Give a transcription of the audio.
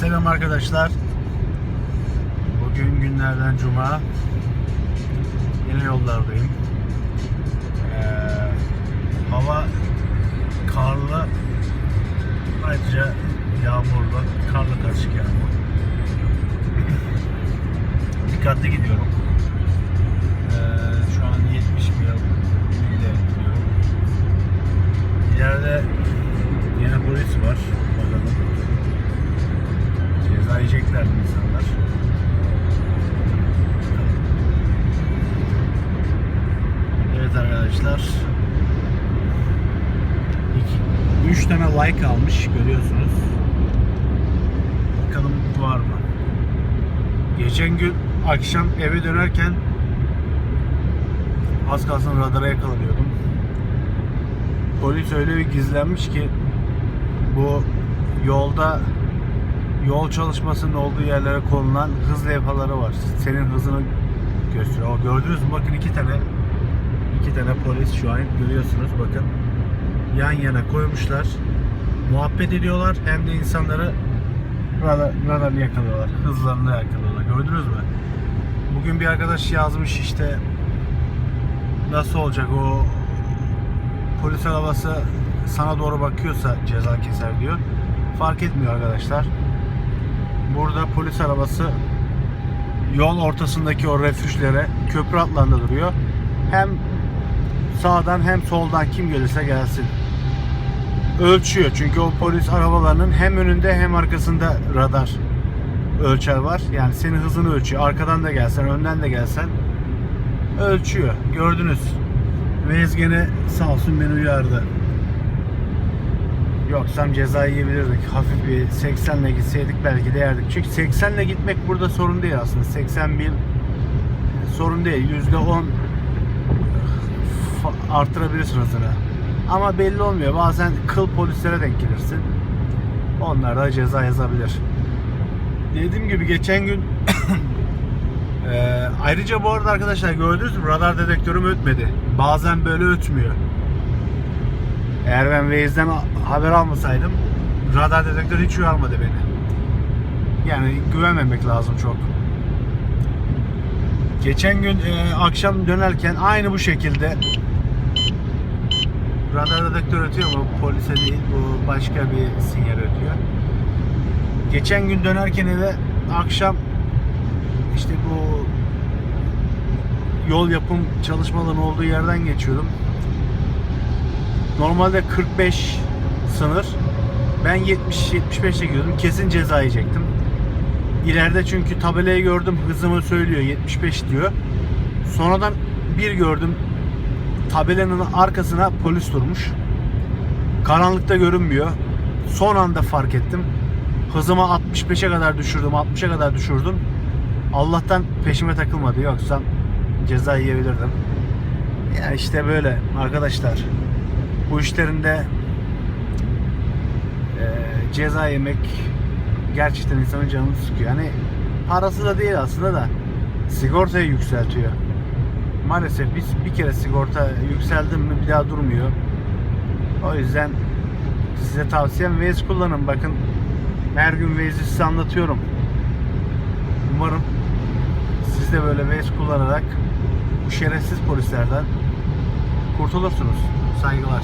Selam arkadaşlar. Bugün günlerden cuma. Yine yollardayım. Ee, hava karlı. Ayrıca yağmurlu. Karlı karışık yağmur. Dikkatli gidiyorum. Mi insanlar? Evet arkadaşlar. 3 tane like almış görüyorsunuz. Bakalım var mı? Geçen gün akşam eve dönerken az kalsın radara yakalanıyordum. Polis öyle bir gizlenmiş ki bu yolda yol çalışmasının olduğu yerlere konulan hız levhaları var. Senin hızını gösteriyor. O gördünüz mü? Bakın iki tane iki tane polis şu an görüyorsunuz. Bakın yan yana koymuşlar. Muhabbet ediyorlar. Hem de insanları radar, radarlı yakalıyorlar. Hızlarını yakalıyorlar. Gördünüz mü? Bugün bir arkadaş yazmış işte nasıl olacak o polis arabası sana doğru bakıyorsa ceza keser diyor. Fark etmiyor arkadaşlar. Burada polis arabası yol ortasındaki o refüjlere köprü hatlarında duruyor. Hem sağdan hem soldan kim gelirse gelsin. Ölçüyor çünkü o polis arabalarının hem önünde hem arkasında radar ölçer var. Yani senin hızını ölçüyor. Arkadan da gelsen, önden de gelsen ölçüyor. Gördünüz. Vez gene sağ olsun beni uyardı. Yoksam ceza yiyebilirdik. Hafif bir 80 ile gitseydik belki de yerdik. Çünkü 80 ile gitmek burada sorun değil aslında. 81 sorun değil. %10 fa- artırabilirsin hızını. Ama belli olmuyor. Bazen kıl polislere denk gelirsin. Onlar da ceza yazabilir. Dediğim gibi geçen gün Ee, ayrıca bu arada arkadaşlar gördünüz mü radar dedektörüm ötmedi. Bazen böyle ötmüyor. Eğer ben Waze'den haber almasaydım radar dedektörü hiç uyarmadı beni. Yani güvenmemek lazım çok. Geçen gün e, akşam dönerken aynı bu şekilde radar dedektör ötüyor mu? Polise değil bu başka bir sinyal ötüyor. Geçen gün dönerken eve akşam işte bu yol yapım çalışmalarının olduğu yerden geçiyordum. Normalde 45 sınır. Ben 70 75'e gidiyordum. Kesin ceza yiyecektim. İleride çünkü tabelayı gördüm. Hızımı söylüyor 75 diyor. Sonradan bir gördüm. Tabelanın arkasına polis durmuş. Karanlıkta görünmüyor. Son anda fark ettim. Hızımı 65'e kadar düşürdüm. 60'a kadar düşürdüm. Allah'tan peşime takılmadı. Yoksa ceza yiyebilirdim. Ya işte böyle arkadaşlar. Bu işlerinde e, ceza yemek gerçekten insanın canını sıkıyor. Hani parası da değil aslında da sigortayı yükseltiyor. Maalesef biz bir kere sigorta yükseldim mi bir daha durmuyor. O yüzden size tavsiyem Waze kullanın. Bakın her gün Waze'i size anlatıyorum. Umarım siz de böyle Waze kullanarak bu şerefsiz polislerden kurtulursunuz. saygılar.